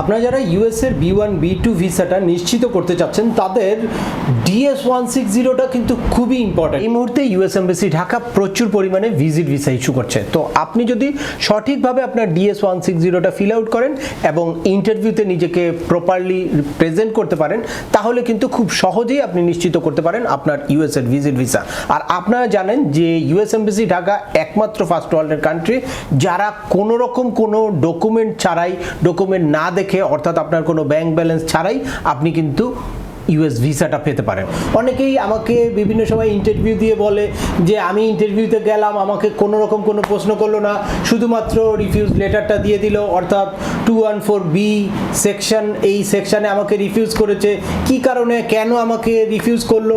আপনারা যারা ইউএস এর বি ওয়ান, বি টু ভিসাটা নিশ্চিত করতে চাচ্ছেন, তাদের ডিএস ওয়ান সিক্স জিরোটা কিন্তু খুবই ইম্পর্টেন্ট এই মুহূর্তে ইউএস এম্বাসি ঢাকা প্রচুর পরিমাণে ভিজিট ভিসা ইস্যু করছে। তো আপনি যদি সঠিকভাবে আপনার ডিএস ওয়ান সিক্স জিরোটা ফিল আউট করেন এবং ইন্টারভিউতে নিজেকে প্রপারলি প্রেজেন্ট করতে পারেন, তাহলে কিন্তু খুব সহজেই আপনি নিশ্চিত করতে পারেন আপনার ইউএস এর ভিজিট ভিসা। আর আপনারা জানেন যে ইউএস এম্বাসি ঢাকা একমাত্র ফার্স্ট ওয়ার্ল্ডের কান্ট্রি যারা কোনো রকম কোনো ডকুমেন্ট ছাড়াই ডকুমেন্ট না দেখে অর্থাৎ আপনার কোনো ব্যাংক ব্যালেন্স ছাড়াই আপনি কিন্তু ইউএস ভিসাটা পেতে পারেন। অনেকেই আমাকে বিভিন্ন সময় ইন্টারভিউ দিয়ে বলে যে, আমি ইন্টারভিউতে গেলাম, আমাকে কোনো রকম কোনো প্রশ্ন করল না। শুধুমাত্র রিফিউজ লেটারটা দিয়ে দিল, অর্থাৎ two one four B section এই সেকশনে আমাকে রিফিউজ করেছে। কি কারণে, কেন আমাকে রিফিউজ করল,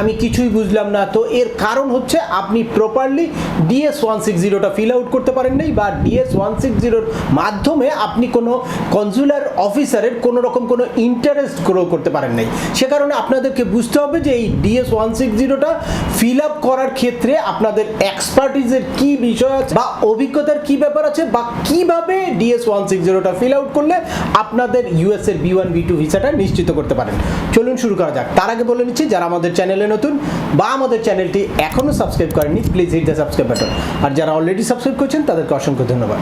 আমি কিছুই বুঝলাম না। তো এর কারণ হচ্ছে, আপনি প্রপারলি ডিএস ওয়ান সিক্স জিরোটা ফিল আউট করতে পারেন নাই বা ডিএস ওয়ান সিক্স জিরোর মাধ্যমে আপনি কোনো কনজুলার অফিসারের কোনো রকম কোনো ইন্টারেস্ট গ্রো করতে পারেন নাই। সে কারণে আপনাদেরকে বুঝতে হবে যে এই ডিএস ওয়ান সিক্স জিরোটা ফিল আপ করার ক্ষেত্রে আপনাদের এক্সপার্টিজের কি বিষয় আছে, বা অভিজ্ঞতার কি ব্যাপার আছে, বা কীভাবে ডিএস ওয়ান সিক্স জিরোটা ফিল আউট করলে আপনাদের ইউএস এর বি ওয়ান বি টু ভিসাটা নিশ্চিত করতে পারেন। চলুন শুরু করা যাক। তার আগে বলে নিচ্ছি, যারা আমাদের চ্যানেলে নতুন বা আমাদের চ্যানেলটি এখনও সাবস্ক্রাইব করেননি please hit the subscribe button আর যারা অলরেডি সাবস্ক্রাইব করছেন, তাদেরকে অসংখ্য ধন্যবাদ।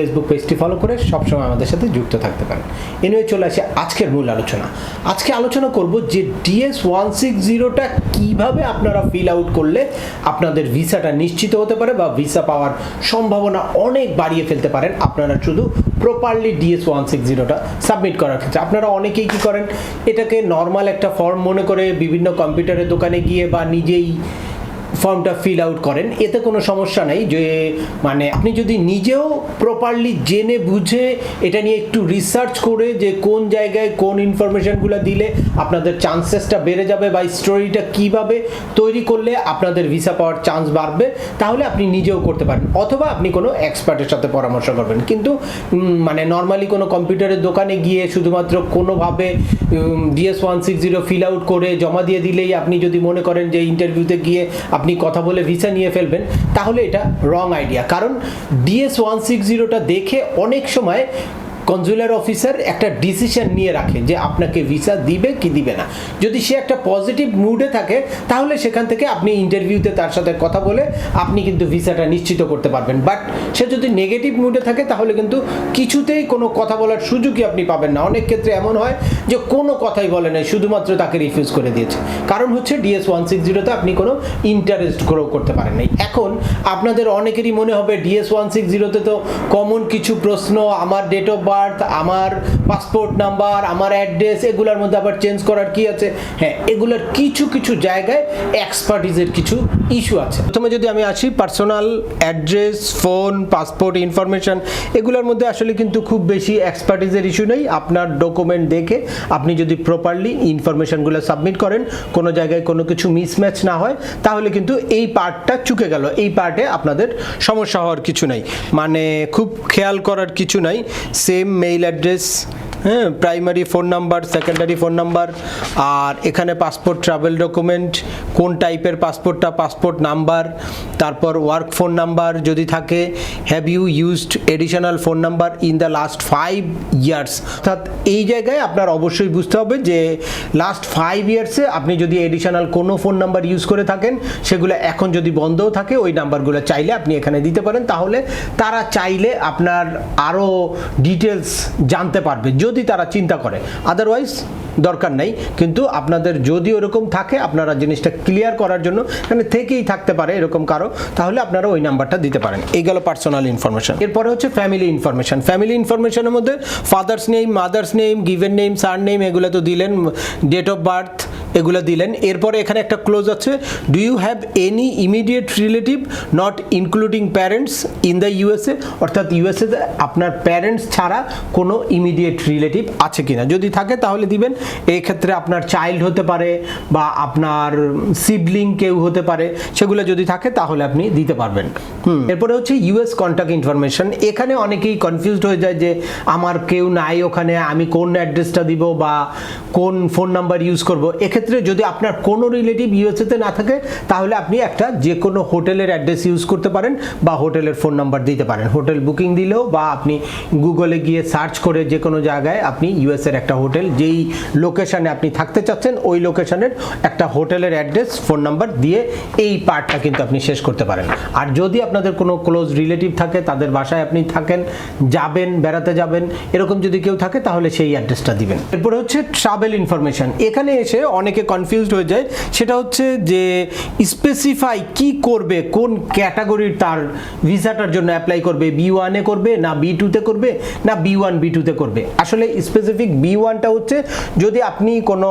ফেসবুক পেজটি ফলো করে সবসময় আমাদের সাথে যুক্ত থাকতে পারেন। এনিওয়ে চলে আসে আজকের মূল আলোচনা। আজকে আলোচনা করব যে ডিএস ওয়ান সিক্স জিরোটা কীভাবে আপনারা ফিল আউট করলে আপনাদের ভিসাটা নিশ্চিত হতে পারে বা ভিসা পাওয়ার সম্ভাবনা অনেক বাড়িয়ে ফেলতে পারেন। আপনারা শুধু প্রপারলি ডিএস ওয়ান সিক্স জিরোটা সাবমিট করার ক্ষেত্রে। আপনারা অনেকেই কী করেন? এটাকে নর্মাল একটা ফর্ম মনে করে বিভিন্ন কম্পিউটারের দোকানে গিয়ে বা নিজেই ফর্মটা ফিল আউট করেন। এতে কোনো সমস্যা নেই যে মানে আপনি যদি নিজেও প্রপারলি জেনে বুঝে এটা নিয়ে একটু রিসার্চ করে যে কোন জায়গায় কোন ইনফরমেশনগুলো দিলে আপনাদের চান্সেসটা বেড়ে যাবে বা স্টোরিটা কীভাবে তৈরি করলে আপনাদের ভিসা পাওয়ার চান্স বাড়বে, তাহলে আপনি নিজেও করতে পারেন অথবা আপনি কোনো এক্সপার্টের সাথে পরামর্শ করবেন। কিন্তু মানে নর্মালি কোনো কম্পিউটারের দোকানে গিয়ে শুধুমাত্র কোনোভাবে DS one six zero fill out করে জমা দিয়ে দিলেই আপনি যদি মনে করেন যে ইন্টারভিউতে গিয়ে আপনি কথা বলে ভিসা নিয়ে ফেলবেন, তাহলে এটা রং আইডিয়া কারণ ডিএস ওয়ান সিক্স জিরোটা দেখে অনেক সময় কনজুলার অফিসার একটা ডিসিশন নিয়ে রাখে যে আপনাকে ভিসা দিবে কি দিবে না। যদি সে একটা পজিটিভ মুডে থাকে, তাহলে সেখান থেকে আপনি ইন্টারভিউতে তার সাথে কথা বলে আপনি কিন্তু ভিসাটা নিশ্চিত করতে পারবেন। বাট সে যদি নেগেটিভ মুডে থাকে, তাহলে কিন্তু কিছুতেই কোনো কথা বলার সুযোগই আপনি পাবেন না। অনেক ক্ষেত্রে এমন হয় যে কোনো কথাই বলে নাই, শুধুমাত্র তাকে রিফিউজ করে দিয়েছে। কারণ হচ্ছে ডিএস ওয়ান সিক্স জিরোতে আপনি কোনো ইন্টারেস্ট গ্রো করতে পারেন নাই। এখন আপনাদের অনেকেরই মনে হবে ডিএস ওয়ান সিক্স জিরোতে তো কমন কিছু প্রশ্ন, আমার ডেট অফ বার্থ আমার পাসপোর্ট নাম্বার আমার অ্যাড্রেস এগুলোর মধ্যে আবার চেঞ্জ করার কি আছে? হ্যাঁ এগুলোর কিছু কিছু জায়গায় এক্সপার্টিজের কিছু ইস্যু আছে। প্রথমে যদি আমি আসি personal address phone passport information এগুলোর মধ্যে আসলে কিন্তু খুব বেশি এক্সপার্টিজের ইস্যু নেই। আপনার ডকুমেন্ট দেখে আপনি যদি প্রপারলি ইনফরমেশনগুলো সাবমিট করেন, কোনো জায়গায় কোনো কিছু মিসম্যাচ না হয়, তাহলে কিন্তু এই পার্টটা চুকে গেল। এই পার্টে আপনাদের সমস্যা হওয়ার কিছু নাই। মানে খুব খেয়াল করার কিছু নাই। সেম মেইল অ্যাড্রেস হ্যাঁ primary phone number secondary phone number আর এখানে পাসপোর্ট ট্রাভেল ডকুমেন্ট কোন টাইপের পাসপোর্টটা পাসপোর্ট নাম্বার তারপর ওয়ার্ক ফোন নাম্বার যদি থাকে have you used additional phone number in the last five years অর্থাৎ এই জায়গায় আপনার অবশ্যই বুঝতে হবে যে লাস্ট ফাইভ ইয়ার্সে আপনি যদি এডিশনাল কোনো ফোন নাম্বার ইউজ করে থাকেন, সেগুলো এখন যদি বন্ধও থাকে, ওই নাম্বারগুলো চাইলে আপনি এখানে দিতে পারেন। তাহলে তারা চাইলে আপনার আরও ডিটেলস জানতে পারবে। যদি তারা চিন্তা করে। আদারওয়াইজ দরকার নেই। কিন্তু আপনাদের যদি ওরকম থাকে, আপনারা জিনিসটা ক্লিয়ার করার জন্য, এখানে থেকেই থাকতে পারে এরকম কারও, তাহলে আপনারা ওই নাম্বারটা দিতে পারেন। এই গেল পার্সোনাল ইনফরমেশন এরপরে হচ্ছে ফ্যামিলি ইনফরমেশন ফ্যামিলি ইনফরমেশনের মধ্যে father's name mother's name given name surname এগুলো তো দিলেন ডেট অফ বার্থ এগুলো দিলেন। এরপরে এখানে একটা ক্লোজ আছে। Do you have any immediate relative not including parents in the USA অর্থাৎ ইউএসএতে আপনার প্যারেন্টস ছাড়া কোনো ইমিডিয়েট রিলেটিভ আছে কিনা? যদি থাকে তাহলে দিবেন। এই ক্ষেত্রে আপনার চাইল্ড হতে পারে বা আপনার সিবলিং কেউ হতে পারে। সেগুলো যদি থাকে তাহলে আপনি দিতে পারবেন। এরপরে হচ্ছে ইউএস কন্ট্যাক্ট ইনফরমেশন এখানে অনেকেই কনফিউজড হয়ে যায় যে আমার কেউ নাই ওখানে, আমি কোন অ্যাড্রেসটা দিব বা কোন ফোন নাম্বার ইউজ করব? এক্ষেত্রে যদি আপনার কোনো রিলেটিভ ইউএসএতে না থাকে, তাহলে আপনি একটা যে কোনো হোটেলের অ্যাড্রেস ইউজ করতে পারেন বা হোটেলের ফোন নাম্বার দিতে পারেন। হোটেল বুকিং দিলেও বা আপনি গুগলে গিয়ে সার্চ করে যে কোনো জায়গায় আপনি ইউএসের একটা হোটেল, যেই লোকেশানে আপনি থাকতে চাচ্ছেন, ওই লোকেশনের একটা হোটেলের অ্যাড্রেস, ফোন নাম্বার দিয়ে এই পার্টটা কিন্তু আপনি শেষ করতে পারেন। আর যদি আপনাদের কোনো ক্লোজ রিলেটিভ থাকে, তাদের বাসায় আপনি থাকেন, যাবেন, বেড়াতে যাবেন, এরকম যদি কেউ থাকে, তাহলে সেই অ্যাড্রেসটা দিবেন। এরপরে হচ্ছে ট্রাভেল ইনফরমেশন। এখানে এসে অনেকে কনফিউজড হয়ে যায়। সেটা হচ্ছে যে স্পেসিফাই কি করবে, কোন ক্যাটাগরির তার ভিসাটার জন্য অ্যাপ্লাই করবে বি ওয়ানে করবে না বি টুতে করবে, না বি ওয়ান বি টুতে করবে? আসলে স্পেসিফিক বি ওয়ানটা হচ্ছে যদি আপনি কোনো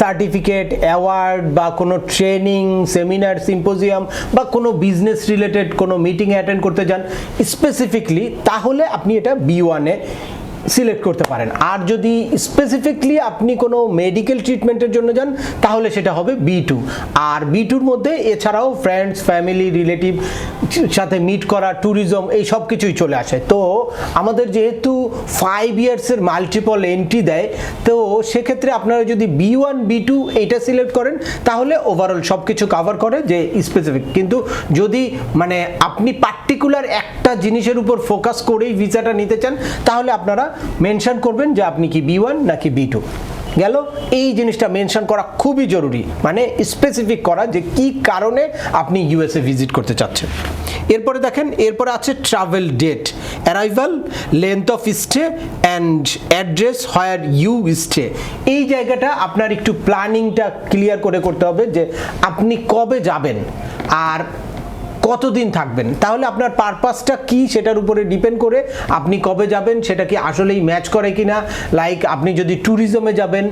সার্টিফিকেট অ্যাওয়ার্ড বা কোনো ট্রেনিং সেমিনার সিম্পোজিয়াম বা কোনো বিজনেস রিলেটেড কোনো মিটিং অ্যাটেন্ড করতে যান স্পেসিফিকলি তাহলে আপনি এটা বি ওয়ানে সিলেক্ট করতে পারেন। আর যদি স্পেসিফিকলি আপনি কোনো মেডিকেল ট্রিটমেন্টের জন্য যান, তাহলে সেটা হবে বি টু আর বি টুর মধ্যে এছাড়াও ফ্রেন্ডস ফ্যামিলি রিলেটিভ সাথে মিট করা ট্যুরিজম এই সব কিছুই চলে আসে। তো আমাদের যেহেতু ফাইভ ইয়ার্সের মাল্টিপল এন্ট্রি দেয়, তো সেক্ষেত্রে আপনারা যদি বি ওয়ান বি টু এইটা সিলেক্ট করেন, তাহলে ওভারঅল সব কিছু কাভার করে যে স্পেসিফিক কিন্তু যদি মানে আপনি পার্টিকুলার একটা জিনিসের উপর ফোকাস করেই ভিসাটা নিতে চান, তাহলে আপনারা মেনশন করবেন যে আপনি কি বি ওয়ান নাকি বি টু। গেল? এই জিনিসটা মেনশন করা খুবই জরুরি। মানে স্পেসিফিক করা যে কি কারণে আপনি ইউএসএ ভিজিট করতে চাচ্ছেন। এরপরে দেখেন, এরপরে আছে travel date arrival length of stay and address where you stay এই জায়গাটা আপনার একটু প্ল্যানিংটা ক্লিয়ার করে করতে হবে যে আপনি কবে যাবেন। আর কতদিন থাকবেন? তাহলে আপনার পারপাসটা কি সেটার উপরে ডিপেন্ড করে আপনি কবে যাবেন, সেটা কি আসলেই ম্যাচ করে কিনা? লাইক আপনি যদি ট্যুরিজমে যাবেন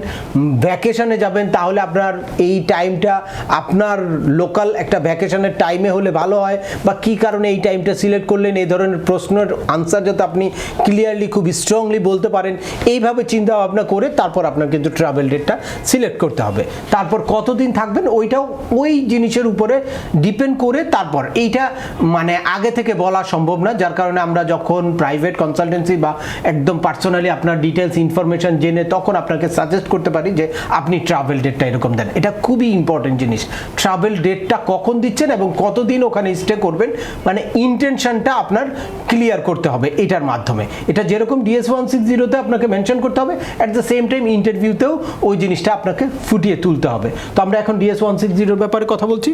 ভ্যাকেশনে যাবেন, তাহলে আপনার এই টাইমটা আপনার লোকাল একটা ভ্যাকেশনের টাইমে হলে ভালো হয়। বা কি কারণে এই টাইমটা সিলেক্ট করলেন? এই ধরনের প্রশ্নের আনসার যাতে আপনি ক্লিয়ারলি খুব স্ট্রংলি বলতে পারেন। এইভাবে চিন্তা ভাবনা করে তারপর আপনার কিন্তু ট্রাভেল ডেটটা সিলেক্ট করতে হবে। তারপর কতদিন থাকবেন? ওইটাও ওই জিনিসের উপরে ডিপেন্ড করে তারপর এইটা মানে আগে থেকে বলা সম্ভব না, যার কারণে আমরা যখন প্রাইভেট কনসালটেন্সি বা একদম পার্সোনালি আপনার ডিটেলস ইনফরমেশন জেনে তখন আপনাকে সাজেস্ট করতে পারি যে আপনি ট্রাভেল ডেটটা এরকম দেন। এটা খুবই ইম্পর্টেন্ট জিনিস। ট্রাভেল ডেটটা কখন দিচ্ছেন এবং কতদিন ওখানে স্টে করবেন মানে ইন্টেনশনটা আপনার ক্লিয়ার করতে হবে এটার মাধ্যমে। এটা যেরকম ডিএস ওয়ান সিক্স জিরোতে আপনাকে মেনশন করতে হবে অ্যাট দ্য সেম টাইম ইন্টারভিউতেও ওই জিনিসটা আপনাকে ফুটিয়ে তুলতে হবে। তো আমরা এখন ডিএস ওয়ান সিক্স জিরোর ব্যাপারে কথা বলছি।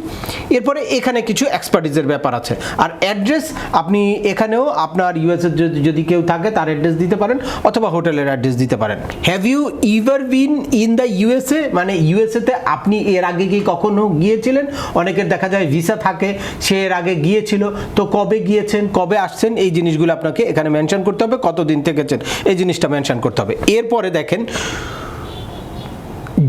এরপরে এখানে কিছু এক্সপার্টিজের ব্যাপার আছে। আর অ্যাড্রেস আপনি এখানেও আপনার ইউএস যদি কেউ থাকে, তার অ্যাড্রেস দিতে পারেন অথবা হোটেলের অ্যাড্রেস দিতে পারেন। Have you ever been in the USA মানে ইউএসএতে আপনি এর আগে কি কখনো গিয়েছিলেন? অনেকের দেখা যায় ভিসা থাকে, সে এর আগে গিয়েছিল। তো কবে গিয়েছেন, কবে আসছেন, এই জিনিসগুলো আপনাকে এখানে মেনশন করতে হবে, কতদিন থেকেছেন, এই জিনিসটা মেনশন করতে হবে। এরপরে দেখেন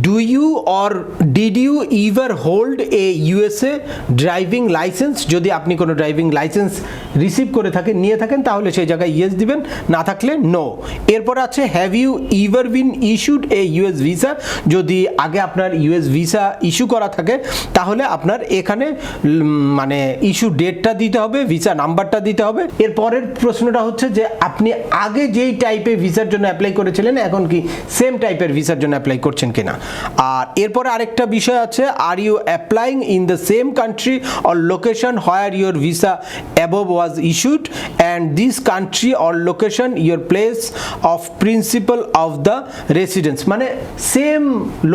do you or did you ever hold a USA driving licence যদি আপনি কোনো ড্রাইভিং লাইসেন্স রিসিভ করে থাকেন, নিয়ে থাকেন, তাহলে সেই জায়গায় ইয়েস দিবেন, না থাকলে নো এরপর আছে have you ever been issued a US visa যদি আগে আপনার ইউএস ভিসা ইস্যু করা থাকে, তাহলে আপনার এখানে মানে ইস্যু ডেটটা দিতে হবে ভিসা নাম্বারটা দিতে হবে। এর পরের প্রশ্নটা হচ্ছে যে, আপনি আগে যেই টাইপের ভিসার জন্য অ্যাপ্লাই করেছিলেন, এখন কি সেম টাইপের ভিসার জন্য অ্যাপ্লাই করছেন কিনা? আর এরপরে আরেকটা বিষয় আছে are you applying in the same country or location where your visa above was issued and this country or location your place of principal of the residence মানে সেম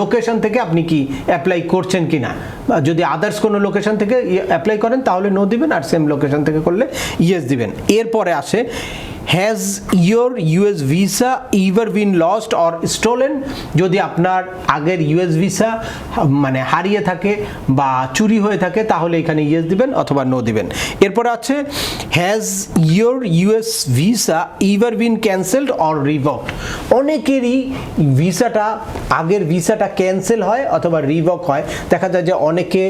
লোকেশন থেকে আপনি কি অ্যাপ্লাই করছেন কিনা? বা যদি আদার্স কোনো location থেকে অ্যাপ্লাই করেন, তাহলে নো দিবেন, আর সেম লোকেশন থেকে করলে ইয়েস দিবেন। এরপরে আসে has your US visa ever been lost or stolen যদি আপনার আগের ইউএস ভিসা মানে হারিয়ে থাকে বা চুরি হয়ে থাকে, তাহলে এখানে ইয়েস দিবেন অথবা নো দিবেন। এরপর আছে has your US visa ever been cancelled or revoke অনেকেরই ভিসাটা, আগের ভিসাটা ক্যান্সেল হয় অথবা রিভক হয়। দেখা যায় যে অনেকে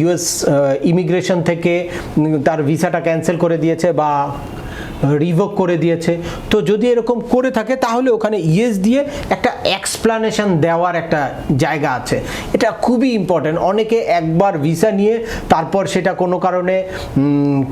ইউএস ইমিগ্রেশন থেকে তার ভিসাটা ক্যান্সেল করে দিয়েছে বা রিভোক করে দিয়েছে। তো যদি এরকম করে থাকে, তাহলে ওখানে ইয়েস দিয়ে একটা এক্সপ্লানেশন দেওয়ার একটা জায়গা আছে। এটা খুবই ইম্পর্টেন্ট অনেকে একবার ভিসা নিয়ে তারপর সেটা কোনো কারণে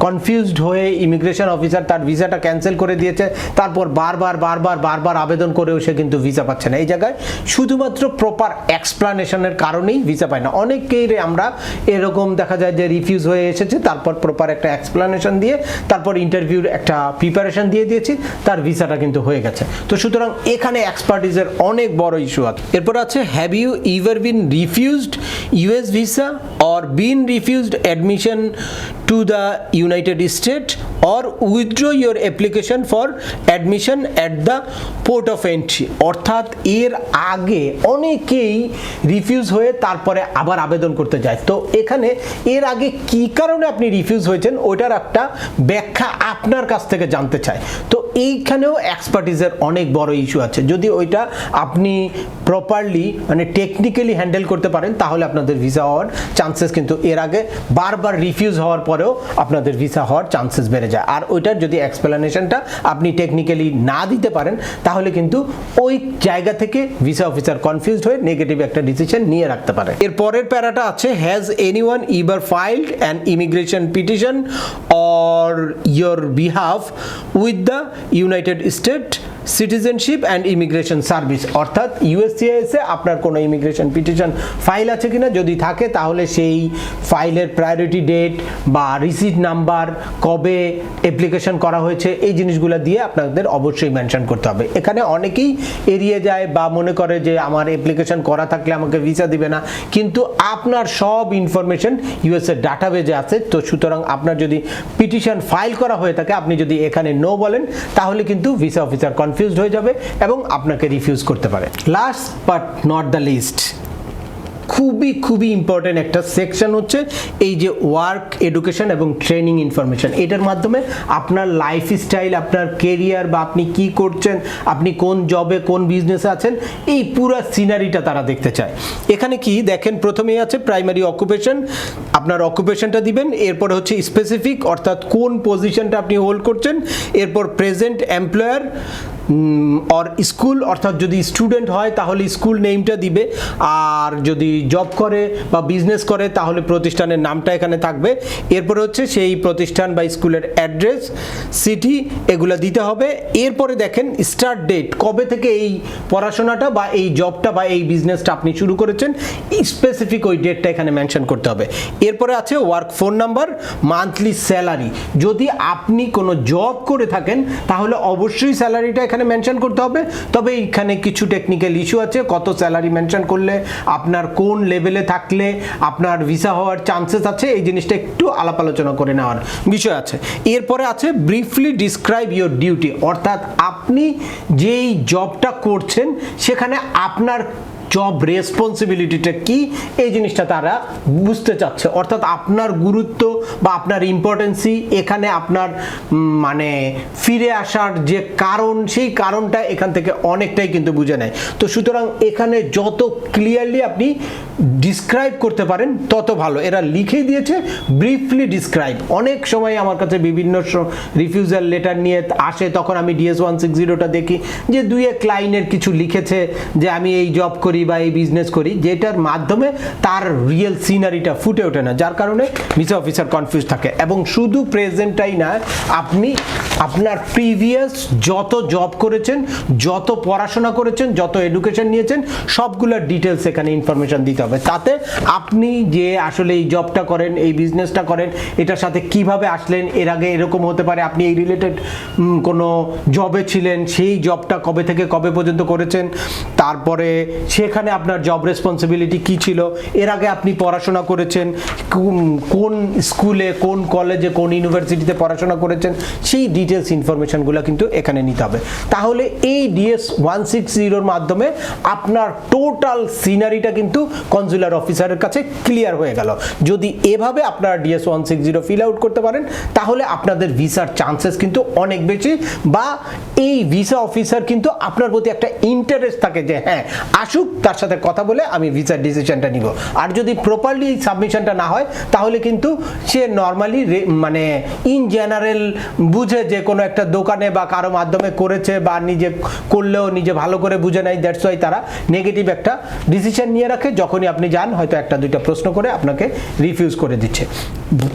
কনফিউজড হয়ে ইমিগ্রেশন অফিসার তার ভিসাটা ক্যান্সেল করে দিয়েছে, তারপর বারবার বারবার বারবার আবেদন করেও সে কিন্তু ভিসা পাচ্ছে না। এই জায়গায় শুধুমাত্র প্রপার এক্সপ্লানেশনের কারণেই ভিসা পায় না। অনেকেই আমরা এরকম দেখা যায় যে রিফিউজ হয়ে এসেছে, তারপর প্রপার একটা এক্সপ্লানেশন দিয়ে তারপর ইন্টারভিউর একটা প্রিপারেশন দিয়ে দিয়েছি, তার ভিসাটা কিন্তু হয়ে গেছে। তো সুতরাং এখানে এক্সপার্টিজের অনেক বড় ইস্যু আছে। এরপর আছে have you ever been refused US visa or been refused admission to the united state or withdraw your application for admission at the port of entry অর্থাৎ এর আগে অনেকেই রিফিউজ হয়ে তারপরে আবার আবেদন করতে যায়। তো এখানে এর আগে কি কারণে আপনি রিফিউজ হয়েছেন ওইটার একটা ব্যাখ্যা আপনার কাছ থেকে জানতে চায় তো এইখানেও এক্সপার্টিজের অনেক বড় ইস্যু আছে। যদি ওইটা আপনি প্রপারলি মানে টেকনিক্যালি হ্যান্ডেল করতে পারেন, তাহলে আপনাদের ভিসা হওয়ার চান্সেস কিন্তু এর আগে বারবার রিফিউজ হওয়ার পরেও আপনাদের ভিসা হওয়ার চান্সেস বেড়ে যায়। আর ওইটার যদি এক্সপ্লেনেশনটা আপনি টেকনিক্যালি না দিতে পারেন, তাহলে কিন্তু ওই জায়গা থেকে ভিসা অফিসার কনফিউজড হয়ে নেগেটিভ একটা ডিসিশন নিয়ে রাখতে পারে। এর পরের প্যারাটা আছে has anyone ever filed an immigration petition or your behalf with the united state citizenship and immigration service অর্থাৎ ইউএসসিআইএসে আপনার কোনো ইমিগ্রেশন পিটিশন ফাইল আছে কিনা? যদি থাকে, তাহলে সেই ফাইলের প্রায়োরিটি ডেট বা রিসিট নাম্বার কবে অ্যাপ্লিকেশন করা হয়েছে, এই জিনিসগুলো দিয়ে আপনাদের অবশ্যই মেনশন করতে হবে। এখানে অনেকেই এড়িয়ে যায় বা মনে করে যে আমার অ্যাপ্লিকেশন করা থাকলে আমাকে ভিসা দিবে না। কিন্তু আপনার সব ইনফরমেশন ইউএসএর ডাটাবেজে আছে। তো সুতরাং আপনার যদি পিটিশন ফাইল করা হয়ে থাকে, আপনি যদি এখানে নো বলেন, তাহলে কিন্তু ভিসা অফিসার কনফিউজড হয়ে যাবে এবং আপনাকে রিফিউজ করতে পারে। Last but not the least খুবই খুবই ইম্পর্টেন্ট একটা সেকশন হচ্ছে এই যে ওয়ার্ক এডুকেশন এবং ট্রেনিং ইনফরমেশন এটার মাধ্যমে আপনার লাইফ স্টাইল আপনার কেরিয়ার বা আপনি কি করছেন, আপনি কোন জবে কোন বিজনেসে আছেন, এই পুরো সিনারিটা তারা দেখতে চায়। এখানে কি দেখেন, প্রথমেই আছে প্রাইমারি অকুপেশন আপনার অকুপেশনটা দিবেন, এরপরে হচ্ছে স্পেসিফিক অর্থাৎ কোন পজিশনটা আপনি হোল্ড করছেন, এরপর প্রেজেন্ট এমপ্লয়ার অর স্কুল অর্থাৎ যদি স্টুডেন্ট হয়, তাহলে স্কুল নেমটা দিবে। আর যদি জব করে বা বিজনেস করে, তাহলে প্রতিষ্ঠানের নামটা এখানে থাকবে। এরপরে হচ্ছে সেই প্রতিষ্ঠান বা স্কুলের অ্যাড্রেস সিটি এগুলো দিতে হবে। এরপরে দেখেন স্টার্ট ডেট কবে থেকে এই পড়াশোনাটা বা এই জবটা বা এই বিজনেসটা আপনি শুরু করেছেন স্পেসিফিক ওই ডেটটা এখানে মেনশন করতে হবে। এরপরে আছে work phone number monthly salary যদি আপনি কোনো জব করে থাকেন, তাহলে অবশ্যই স্যালারিটা এখানে মেনশন করতে হবে। তবে এখানে কিছু টেকনিক্যাল ইস্যু আছে। কত স্যালারি মেনশন করলে, আপনার কোন লেভেলে থাকলে, আপনার ভিসা হওয়ার চান্সেস আছে, এই জিনিসটা একটু আলাপ আলোচনা করে নেওয়ার বিষয় আছে। এরপরে আছে ব্রিফলি ডিসক্রাইব ইয়োর ডিউটি অর্থাৎ আপনি যেই জবটা করছেন, সেখানে আপনার জব রেসপন্সিবিলিটিটা কি, এই জিনিসটা তারা বুঝতে চাচ্ছে। অর্থাৎ আপনার গুরুত্ব বা আপনার ইম্পর্টেন্সি এখানে আপনার মানে ফিরে আসার যে কারণ, সেই কারণটা এখান থেকে অনেকটাই কিন্তু বুঝে নেয়। তো সুতরাং এখানে যত ক্লিয়ারলি আপনি ডিসক্রাইব করতে পারেন, তত ভালো। এরা লিখে দিয়েছে ব্রিফলি ডিসক্রাইব অনেক সময় আমার কাছে বিভিন্ন রিফিউজাল লেটার নিয়ে আসে, তখন আমি ডিএস ওয়ান সিক্স জিরোটা দেখি, যে দুই এক লাইনের কিছু লিখেছে, যে আমি এই জব করি বা এই বিজনেস করি, যেটার মাধ্যমে তার রিয়েল সিনারিটা ফুটে ওঠে না, যার কারণে ভিসা অফিসার কনফিউজ থাকে। এবং শুধু প্রেজেন্টটাই না, আপনি আপনার প্রিভিয়াস যত জব করেছেন, যত পড়াশোনা করেছেন, যত এডুকেশন নিয়েছেন সবগুলোর ডিটেলস এখানে ইনফরমেশন দিতে হবে। তাতে আপনি যে আসলে এই জবটা করেন, এই বিজনেসটা করেন, এটার সাথে কীভাবে আসলেন, এর আগে এরকম হতে পারে, আপনি এই রিলেটেড কোনো জবে ছিলেন, সেই জবটা কবে থেকে কবে পর্যন্ত করেছেন, তারপরে সেখানে সেখানে আপনার জব রেসপন্সিবিলিটি কি ছিল? এর আগে আপনি পড়াশোনা করেছেন, কোন- স্কুলে, কোন কলেজে কোন ইউনিভার্সিটিতে পড়াশোনা করেছেন, সেই ডিটেলস ইনফরমেশনগুলো কিন্তু এখানে নিতে হবে। তাহলে এই ডিএস ওয়ান সিক্স জিরোর মাধ্যমে আপনার টোটাল সিনারিটা কিন্তু কনজুলার অফিসারের কাছে ক্লিয়ার হয়ে গেল। যদি এভাবে আপনারা DS one six zero fill out করতে পারেন, তাহলে আপনাদের ভিসার চান্সেস কিন্তু অনেক বেশি বা এই ভিসা অফিসার কিন্তু আপনার প্রতি একটা ইন্টারেস্ট থাকে যে হ্যাঁ আসুক তার সাথে কথা বলে আমি ভিসার ডিসিশনটা নিব। আর যদি প্রপারলি সাবমিশনটা না হয়, তাহলে কিন্তু সে নর্মালি মানে ইন জেনারেল বুঝে যে কোনো একটা দোকানে বা কারও মাধ্যমে করেছে বা নিজে করলেও নিজে ভালো করে বুঝে নেয় দ্যাটস ওয়াই তারা নেগেটিভ একটা ডিসিশন নিয়ে রাখে। যখনই আপনি যান, হয়তো একটা দুইটা প্রশ্ন করে আপনাকে রিফিউজ করে দিচ্ছে।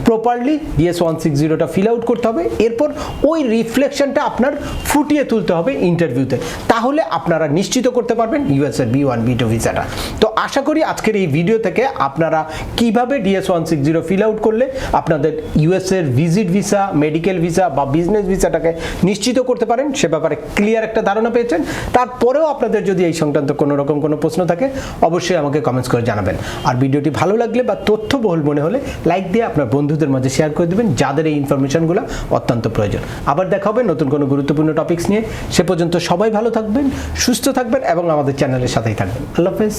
প্রপারলি ডিএস ওয়ান সিক্স জিরোটা ফিল আউট করতে হবে। এরপর ওই রিফ্লেকশনটা আপনার ফুটিয়ে তুলতে হবে ইন্টারভিউতে তাহলে আপনারা নিশ্চিত করতে পারবেন ইউএসএর বি ওয়ান বি টু ভিসাটা তো আশা করি আজকের এই ভিডিও থেকে আপনারা কীভাবে DS one six zero fill out করলে আপনাদের ইউএসএর ভিজিট ভিসা মেডিকেল ভিসা বা বিজনেস ভিসাটাকে নিশ্চিত করতে পারেন, সে ব্যাপারে ক্লিয়ার একটা ধারণা পেয়েছেন। তারপরেও আপনাদের যদি এই সংক্রান্ত কোনো রকম কোনো প্রশ্ন থাকে, অবশ্যই আমাকে কমেন্টস করে জানাবেন। আর ভিডিওটি ভালো লাগলে বা তথ্যবহুল মনে হলে লাইক দিয়ে আপনার বন্ধুদের মাঝে শেয়ার করে দেবেন, যাদের এই ইনফরমেশনগুলো অত্যন্ত প্রয়োজন। আবার দেখা হবে নতুন কোনো গুরুত্বপূর্ণ টপিকস নিয়ে। সে পর্যন্ত সবাই ভালো থাকবেন, সুস্থ থাকবেন এবং আমাদের চ্যানেলের সাথেই থাকবেন। আল্লাহ হাফেজ